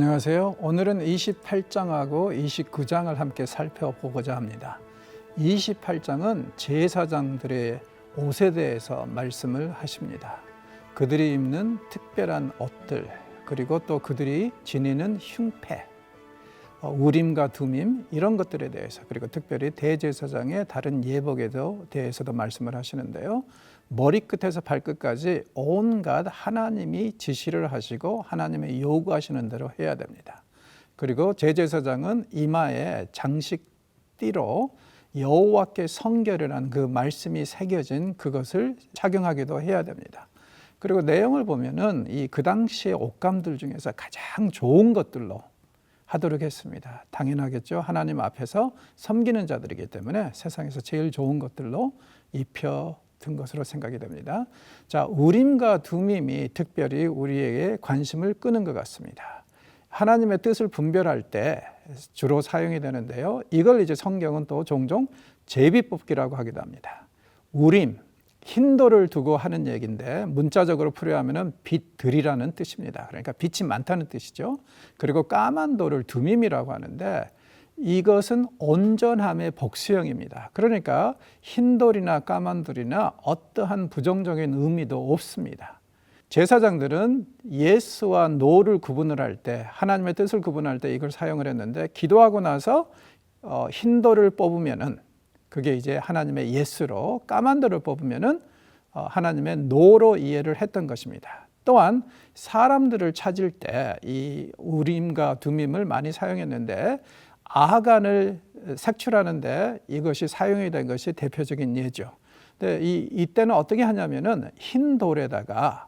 안녕하세요. 오늘은 28장하고 29장을 함께 살펴보고자 합니다. 28장은 제사장들의 옷에 대해서 말씀을 하십니다. 그들이 입는 특별한 옷들, 그리고 또 그들이 지니는 흉패, 어, 우림과 두밈 이런 것들에 대해서 그리고 특별히 대제사장의 다른 예복에 대해서도 말씀을 하시는데요. 머리끝에서 발끝까지 온갖 하나님이 지시를 하시고 하나님의 요구하시는 대로 해야 됩니다. 그리고 제제사장은 이마에 장식띠로 여호와께 성결이라는 그 말씀이 새겨진 그것을 착용하기도 해야 됩니다. 그리고 내용을 보면은 이 그 당시의 옷감들 중에서 가장 좋은 것들로 하도록 했습니다. 당연하겠죠. 하나님 앞에서 섬기는 자들이기 때문에 세상에서 제일 좋은 것들로 입혀 든 것으로 생각이 됩니다. 자, 우림과 두밈이 특별히 우리에게 관심을 끄는 것 같습니다. 하나님의 뜻을 분별할 때 주로 사용이 되는데요. 이걸 이제 성경은 또 종종 제비뽑기라고 하기도 합니다. 우림, 흰돌을 두고 하는 얘기인데 문자적으로 풀이하면은 빛들이라는 뜻입니다. 그러니까 빛이 많다는 뜻이죠. 그리고 까만 돌을 두밈이라고 하는데 이것은 온전함의 복수형입니다. 그러니까 흰돌이나 까만돌이나 어떠한 부정적인 의미도 없습니다. 제사장들은 예스와 노를 구분을 할 때, 하나님의 뜻을 구분할 때 이걸 사용을 했는데, 기도하고 나서 어, 흰돌을 뽑으면은 그게 이제 하나님의 예스로, 까만돌을 뽑으면은 어, 하나님의 노로 이해를 했던 것입니다. 또한 사람들을 찾을 때 이 우림과 두밈을 많이 사용했는데 아간을 색출하는데 이것이 사용이 된 것이 대표적인 예죠. 근데 이, 이때는 어떻게 하냐면은 흰 돌에다가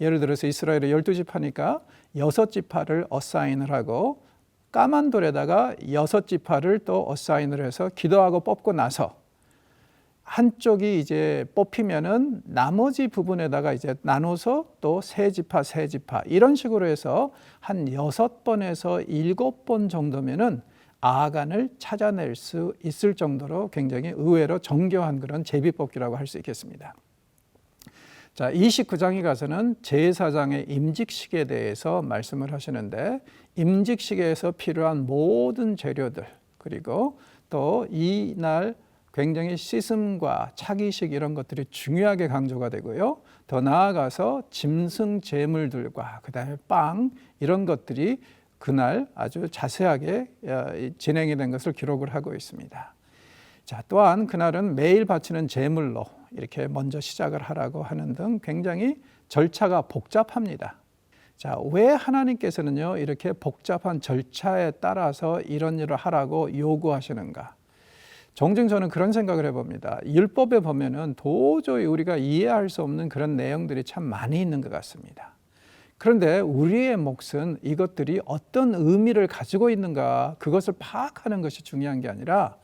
예를 들어서 이스라엘의 열두 지파니까 여섯 지파를 어사인을 하고 까만 돌에다가 여섯 지파를 또 어사인을 해서 기도하고 뽑고 나서 한쪽이 이제 뽑히면은 나머지 부분에다가 이제 나눠서 또 세 지파 세 지파 이런 식으로 해서 한 여섯 번에서 일곱 번 정도면은 아간을 찾아낼 수 있을 정도로 굉장히 의외로 정교한 그런 제비뽑기라고 할 수 있겠습니다. 자, 29장에 가서는 제사장의 임직식에 대해서 말씀을 하시는데 임직식에서 필요한 모든 재료들 그리고 또 이날 굉장히 씻음과 차기식 이런 것들이 중요하게 강조가 되고요. 더 나아가서 짐승 제물들과 그다음에 빵 이런 것들이 그날 아주 자세하게 어, 진행이 된 것을 기록을 하고 있습니다. 자, 또한 그날은 매일 바치는 제물로 이렇게 먼저 시작을 하라고 하는 등 굉장히 절차가 복잡합니다. 자, 왜 하나님께서는요, 이렇게 복잡한 절차에 따라서 이런 일을 하라고 요구하시는가? 종종 저는 그런 생각을 해봅니다. 율법에 보면은 도저히 우리가 이해할 수 없는 그런 내용들이 참 많이 있는 것 같습니다. 그런데 우리의 몫은 이것들이 어떤 의미를 가지고 있는가 그것을 파악하는 것이 중요한 게 아니라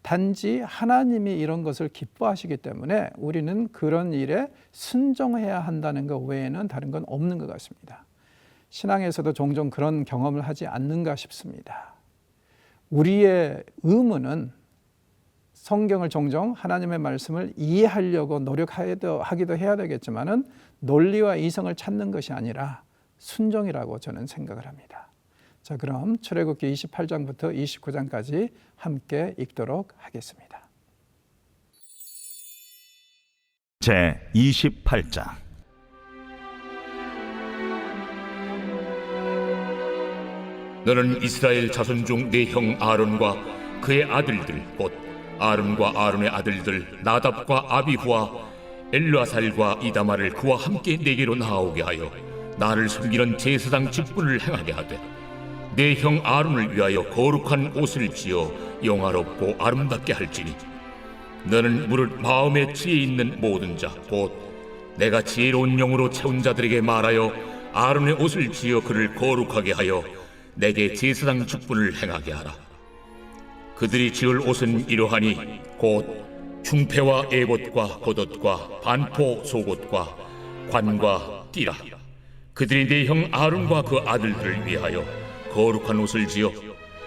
단지 하나님이 이런 것을 기뻐하시기 때문에 우리는 그런 일에 순종해야 한다는 것 외에는 다른 건 없는 것 같습니다. 신앙에서도 종종 그런 경험을 하지 않는가 싶습니다. 우리의 의무는 성경을 종종 하나님의 말씀을 이해하려고 노력하기도 해야 되겠지만은 논리와 이성을 찾는 것이 아니라 순종이라고 저는 생각을 합니다. 자, 그럼 출애굽기 28장부터 29장까지 함께 읽도록 하겠습니다. 제 28장 너는 이스라엘 자손 중 네 형 아론과 그의 아들들 곧 아론과 아론의 아들들 나답과 아비후와 엘르아살과 이다마를 그와 함께 내게로 나오게 하여 나를 섬기는 제사장 직분을 행하게 하되 내 형 아론을 위하여 거룩한 옷을 지어 영화롭고 아름답게 할지니 너는 무릇 마음에 지혜 있는 모든 자 곧 내가 지혜로운 영으로 채운 자들에게 말하여 아론의 옷을 지어 그를 거룩하게 하여 내게 제사장 직분을 행하게 하라. 그들이 지을 옷은 이러하니 곧 흉패와 에봇과 겉옷과 반포 속옷과 관과 띠라. 그들이 내 형 아론과 그 아들들을 위하여 거룩한 옷을 지어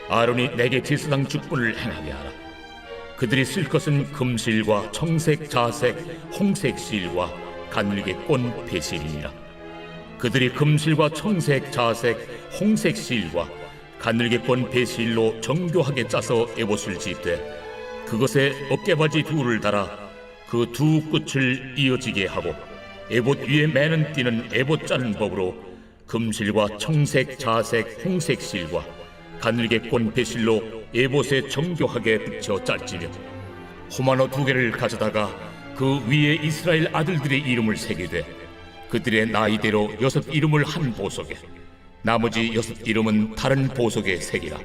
아론이 내게 제사장 직분을 행하게 하라. 그들이 쓸 것은 금실과 청색, 자색, 홍색 실과 가늘게 꼰 배실이니라. 그들이 금실과 청색, 자색, 홍색 실과 가늘게권 배실로 정교하게 짜서 에봇을 짓되 그것에 어깨바지 둘을 달아 그 두 끝을 이어지게 하고 에봇 위에 매는 띠는 에봇 짜는 법으로 금실과 청색, 자색, 홍색 실과 가늘게권 배실로 에봇에 정교하게 붙여 짤지며 호마노 두 개를 가져다가 그 위에 이스라엘 아들들의 이름을 새기되 그들의 나이대로 여섯 이름을 한 보석에 나머지 여섯 이름은 다른 보석에 새기라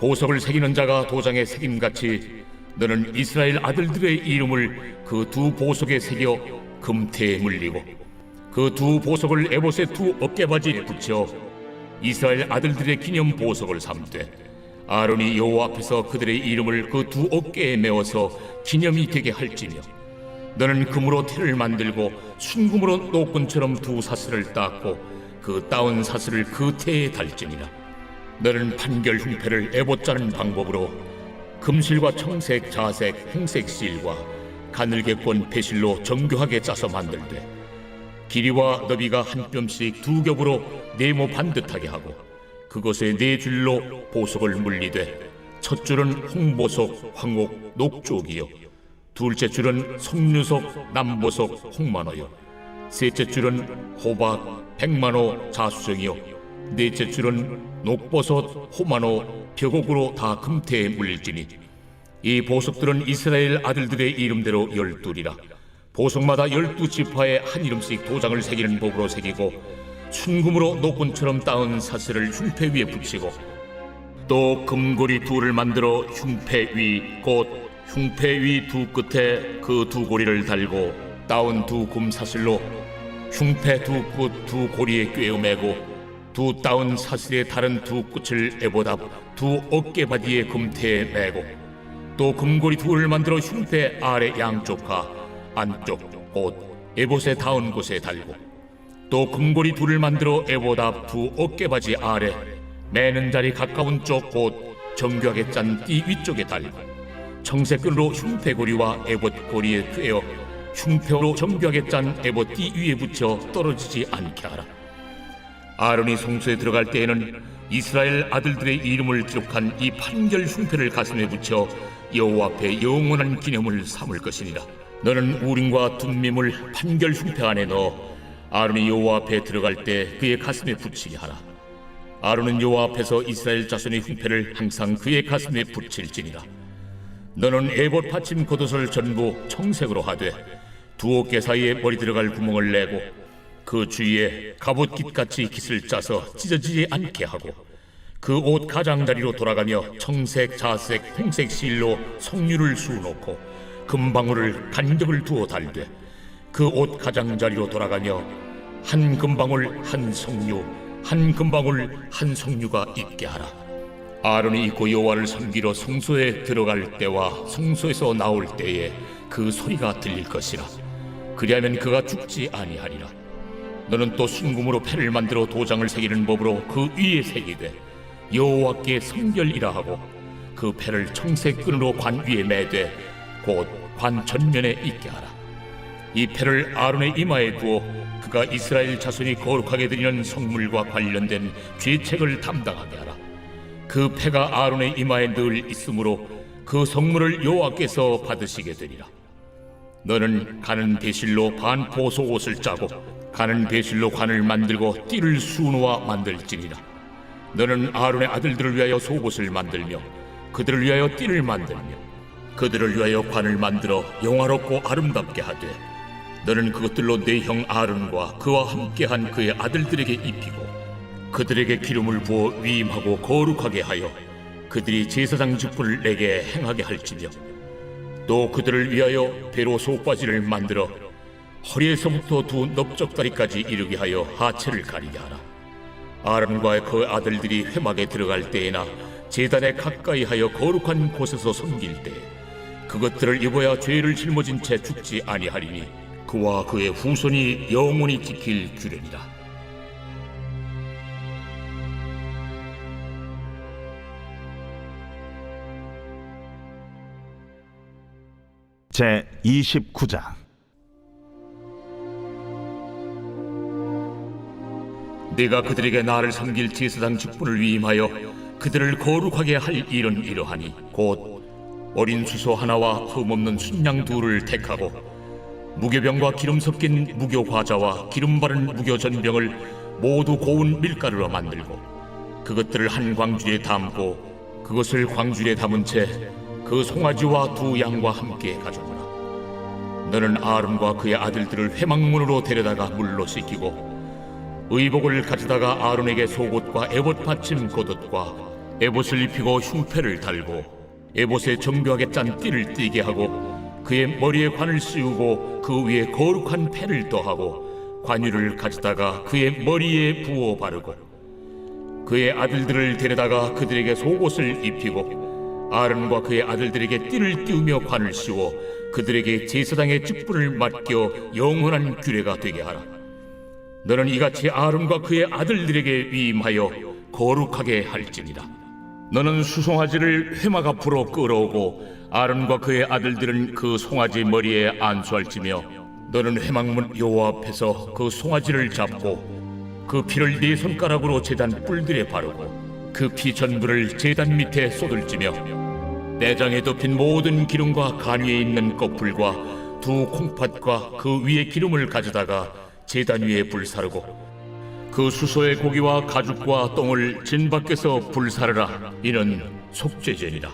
보석을 새기는 자가 도장에 새김같이 너는 이스라엘 아들들의 이름을 그 두 보석에 새겨 금태에 물리고 그 두 보석을 에봇의 두 어깨바지에 붙여 이스라엘 아들들의 기념 보석을 삼되 아론이 여호와 앞에서 그들의 이름을 그 두 어깨에 메어서 기념이 되게 할지며 너는 금으로 태를 만들고 순금으로 노끈처럼 두 사슬을 닦고 그 따온 사슬을 그 태에 달지니라 너는 판결 흉패를 에봇 짜는 방법으로 금실과 청색, 자색, 홍색 실과 가늘게권 배실로 정교하게 짜서 만들되 길이와 너비가 한 뼘씩 두 겹으로 네모 반듯하게 하고 그것에 네 줄로 보석을 물리되 첫 줄은 홍보석, 황옥, 녹쪽이요. 둘째 줄은 석류석, 남보석, 홍만호요. 셋째 줄은 호박, 백만호, 자수정이요 넷째 줄은 녹버섯, 호만호, 벽옥으로 다 금태에 물릴지니 이 보석들은 이스라엘 아들들의 이름대로 열둘이라. 보석마다 열두 지파에 한 이름씩 도장을 새기는 법으로 새기고 순금으로 노끈처럼 따은 사슬을 흉패 위에 붙이고 또 금고리 둘을 만들어 흉패 위 곧 흉패 위 두 끝에 그 두 고리를 달고 따온 두 금 사슬로 흉패 두 끝 두 고리에 꿰어매고 두 따온 사슬의 다른 두 끝을 에보다 두 어깨바디의 금태에 매고 또 금고리 둘을 만들어 흉패 아래 양쪽과 안쪽 곧 에봇에 닿은 곳에 달고 또 금고리 둘을 만들어 에보다 두 어깨바지 아래 매는 자리 가까운 쪽 곧 정교하게 짠 띠 위쪽에 달고 청색끈으로 흉패고리와 에봇 고리에 꿰어 흉패로 정교하게 짠 에봇 띠 위에 붙여 떨어지지 않게 하라 아론이 성소에 들어갈 때에는 이스라엘 아들들의 이름을 기록한 이 판결 흉패를 가슴에 붙여 여호와 앞에 영원한 기념을 삼을 것이니라. 너는 우림과 둠밈을 판결 흉패 안에 넣어 아론이 여호와 앞에 들어갈 때 그의 가슴에 붙이게 하라. 아론은 여호와 앞에서 이스라엘 자손의 흉패를 항상 그의 가슴에 붙일지니라. 너는 에봇 받침 겉옷을 전부 청색으로 하되 두 어깨 사이에 머리 들어갈 구멍을 내고 그 주위에 갑옷깃같이 깃을 짜서 찢어지지 않게 하고 그 옷 가장자리로 돌아가며 청색, 자색, 홍색 실로 석류를 수놓고 금방울을 간격을 두어 달되 그 옷 가장자리로 돌아가며 한 금방울 한 석류 한 금방울 한 석류가 있게 하라. 아론이 입고 여호와를 섬기러 성소에 들어갈 때와 성소에서 나올 때에 그 소리가 들릴 것이라. 그리하면 그가 죽지 아니하리라 너는 또 순금으로 패를 만들어 도장을 새기는 법으로 그 위에 새기되 여호와께 성결이라 하고 그 패를 청색 끈으로 관 위에 매되 곧 관 전면에 있게 하라. 이 패를 아론의 이마에 두어 그가 이스라엘 자손이 거룩하게 드리는 성물과 관련된 죄책을 담당하게 하라. 그 패가 아론의 이마에 늘 있으므로 그 성물을 여호와께서 받으시게 되리라 너는 가는 배실로 반 보소 옷을 짜고 가는 배실로 관을 만들고 띠를 수놓아 만들지니라. 너는 아론의 아들들을 위하여 속옷을 만들며 그들을 위하여 띠를 만들며 그들을 위하여 관을 만들어 영화롭고 아름답게 하되 너는 그것들로 내 형 아론과 그와 함께한 그의 아들들에게 입히고 그들에게 기름을 부어 위임하고 거룩하게 하여 그들이 제사장 직분을 내게 행하게 할지며 또 그들을 위하여 배로 속바지를 만들어 허리에서부터 두 넓적다리까지 이르게 하여 하체를 가리게 하라. 아론과 그 아들들이 회막에 들어갈 때에나 제단에 가까이 하여 거룩한 곳에서 섬길 때 그것들을 입어야 죄를 짊어진 채 죽지 아니하리니 그와 그의 후손이 영원히 지킬 규례니라. 제 29장. 내가 그들에게 나를 섬길 제사장 직분을 위임하여 그들을 거룩하게 할 일은 이러하니 곧 어린 수소 하나와 흠없는 순양 둘을 택하고 무교병과 기름 섞인 무교 과자와 기름 바른 무교 전병을 모두 고운 밀가루로 만들고 그것들을 한 광주리에 담고 그것을 광주리에 담은 채 그 송아지와 두 양과 함께 가져오라 너는 아론과 그의 아들들을 회막문으로 데려다가 물로 씻기고 의복을 가져다가 아론에게 속옷과 에봇 받침 겉옷과 에봇을 입히고 흉패를 달고 에봇에 정교하게 짠 띠를 띠게 하고 그의 머리에 관을 씌우고 그 위에 거룩한 패를 더하고 관유를 가져다가 그의 머리에 부어 바르고 그의 아들들을 데려다가 그들에게 속옷을 입히고 아론과 그의 아들들에게 띠를 띄우며 관을 씌워 그들에게 제사장의 직분을 맡겨 영원한 규례가 되게 하라. 너는 이같이 아론과 그의 아들들에게 위임하여 거룩하게 할지니라. 너는 수송아지를 회막 앞으로 끌어오고 아론과 그의 아들들은 그 송아지 머리에 안수할지며 너는 회막문 여호와 앞에서 그 송아지를 잡고 그 피를 네 손가락으로 제단 뿔들에 바르고 그 피 전부를 제단 밑에 쏟을지며 내장에 덮인 모든 기름과 간 위에 있는 꺼풀과 두 콩팥과 그 위에 기름을 가져다가 제단 위에 불사르고 그 수소의 고기와 가죽과 똥을 진 밖에서 불사르라. 이는 속죄제니라.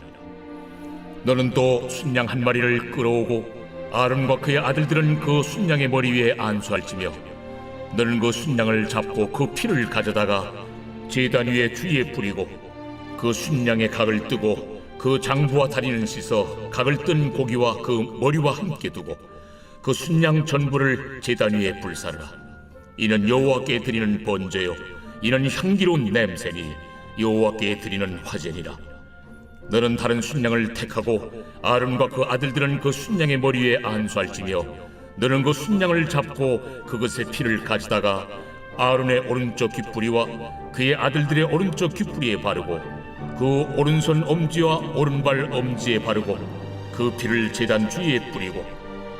너는 또 순양 한 마리를 끌어오고 아론과 그의 아들들은 그 순양의 머리 위에 안수할지며 너는 그 순양을 잡고 그 피를 가져다가 제단 위에 주위에 뿌리고 그 순양의 각을 뜨고 그 장부와 다리는 씻어 각을 뜬 고기와 그 머리와 함께 두고 그 순양 전부를 제단 위에 불사르라. 이는 여호와께 드리는 번제요. 이는 향기로운 냄새니 여호와께 드리는 화제니라. 너는 다른 순양을 택하고 아론과 그 아들들은 그 순양의 머리 위에 안수할지며 너는 그 순양을 잡고 그것의 피를 가지다가 아론의 오른쪽 귓뿌리와 그의 아들들의 오른쪽 귓뿌리에 바르고 그 오른손 엄지와 오른발 엄지에 바르고 그 피를 제단 주위에 뿌리고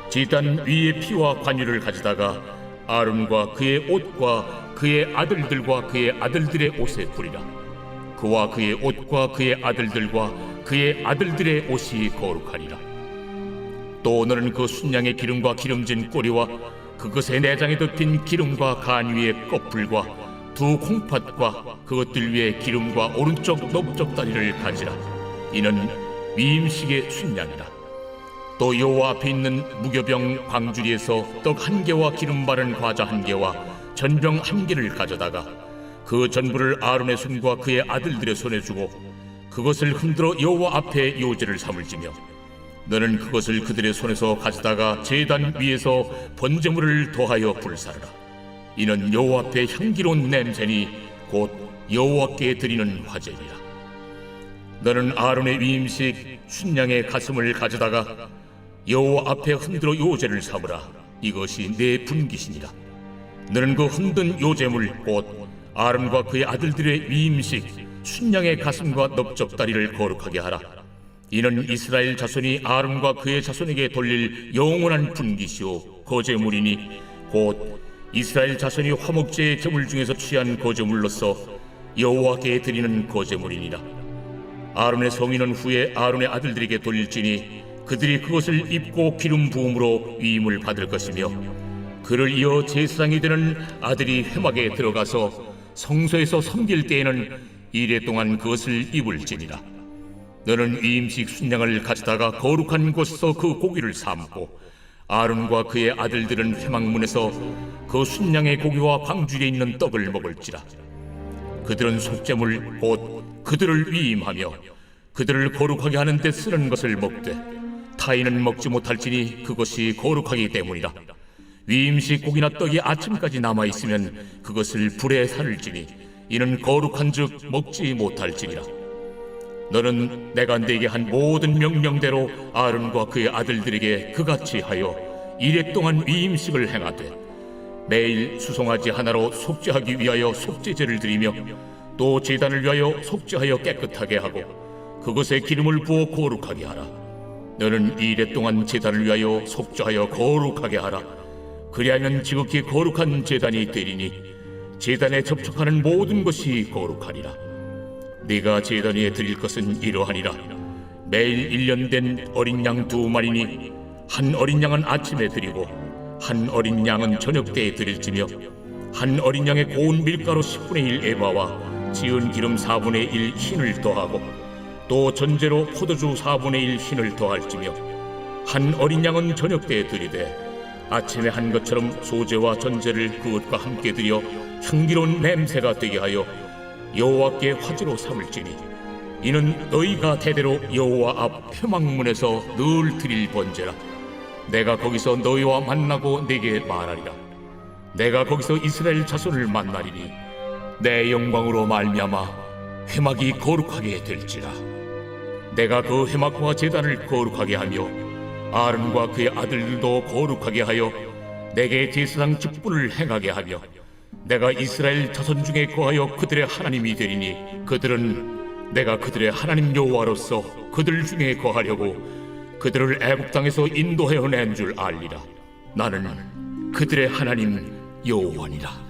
제단 위에 피와 관유를 가지다가 아론과 그의 옷과 그의 아들들과 그의 아들들의 옷에 뿌리라. 그와 그의 옷과 그의 아들들과 그의 아들들의 옷이 거룩하리라. 또 너는 그 순양의 기름과 기름진 꼬리와 그것의 내장에 덮인 기름과 간 위에 꺼풀과 두 콩팥과 그것들 위에 기름과 오른쪽 넓적 다리를 가지라. 이는 위임식의 순양이라. 또 여호와 앞에 있는 무교병 광주리에서 떡 한 개와 기름 바른 과자 한 개와 전병 한 개를 가져다가 그 전부를 아론의 손과 그의 아들들의 손에 주고 그것을 흔들어 여호와 앞에 요제를 삼을지며 너는 그것을 그들의 손에서 가져다가 제단 위에서 번제물을 더하여 불사르라 이는 여호와 앞에 향기로운 냄새니 곧 여호와께 드리는 화제니라. 너는 아론의 위임식 순양의 가슴을 가져다가 여호와 앞에 흔들어 요제를 삼으라. 이것이 내 분기신이라. 너는 그 흔든 요제물 곧 아론과 그의 아들들의 위임식 순양의 가슴과 넓적다리를 거룩하게 하라. 이는 이스라엘 자손이 아론과 그의 자손에게 돌릴 영원한 분기시오 거제물이니 곧 이스라엘 자손이 화목제의 제물 중에서 취한 거제물로서 여호와께 드리는 거제물이니라. 아론의 성인은 후에 아론의 아들들에게 돌릴지니 그들이 그것을 입고 기름 부음으로 위임을 받을 것이며 그를 이어 제사장이 되는 아들이 회막에 들어가서 성소에서 섬길 때에는 이래 동안 그것을 입을지니라. 너는 위임식 순양을 가져다가 거룩한 곳에서 그 고기를 삶고 아론과 그의 아들들은 회막문에서 그 순양의 고기와 광주리에 있는 떡을 먹을지라. 그들은 속죄물 곧 그들을 위임하며 그들을 거룩하게 하는 데 쓰는 것을 먹되 타인은 먹지 못할지니 그것이 거룩하기 때문이라. 위임식 고기나 떡이 아침까지 남아 있으면 그것을 불에 살을지니 이는 거룩한즉 먹지 못할지니라 너는 내가 네게 한 모든 명령대로 아론과 그의 아들들에게 그같이 하여 이래 동안 위임식을 행하되 매일 수송아지 하나로 속죄하기 위하여 속죄제를 드리며 또 제단을 위하여 속죄하여 깨끗하게 하고 그것에 기름을 부어 거룩하게 하라. 너는 이래 동안 제단을 위하여 속죄하여 거룩하게 하라. 그리하면 지극히 거룩한 제단이 되리니 제단에 접촉하는 모든 것이 거룩하니라 네가 제단 위에 드릴 것은 이러하니라. 매일 일년된 어린 양 두 마리니 한 어린 양은 아침에 드리고 한 어린 양은 저녁 때에 드릴지며 한 어린 양의 고운 밀가루 10분의 1 에바와 지은 기름 4분의 1 흰을 더하고 또 전제로 포도주 4분의 1 흰을 더할지며 한 어린 양은 저녁 때에 드리되 아침에 한 것처럼 소제와 전제를 그것과 함께 드려 향기로운 냄새가 되게 하여 여호와께 화제로 삼을지니 이는 너희가 대대로 여호와 앞 표망문에서 늘 드릴 번제라. 내가 거기서 너희와 만나고 내게 말하리라. 내가 거기서 이스라엘 자손을 만나리니 내 영광으로 말미암아 회막이 거룩하게 될지라. 내가 그 회막과 제단을 거룩하게 하며 아론과 그의 아들들도 거룩하게 하여 내게 제사장 직분을 행하게 하며 내가 이스라엘 자손 중에 거하여 그들의 하나님이 되리니 그들은 내가 그들의 하나님 여호와로서 그들 중에 거하려고 그들을 애굽 땅에서 인도하여 낸줄 알리라. 나는 그들의 하나님 여호와니라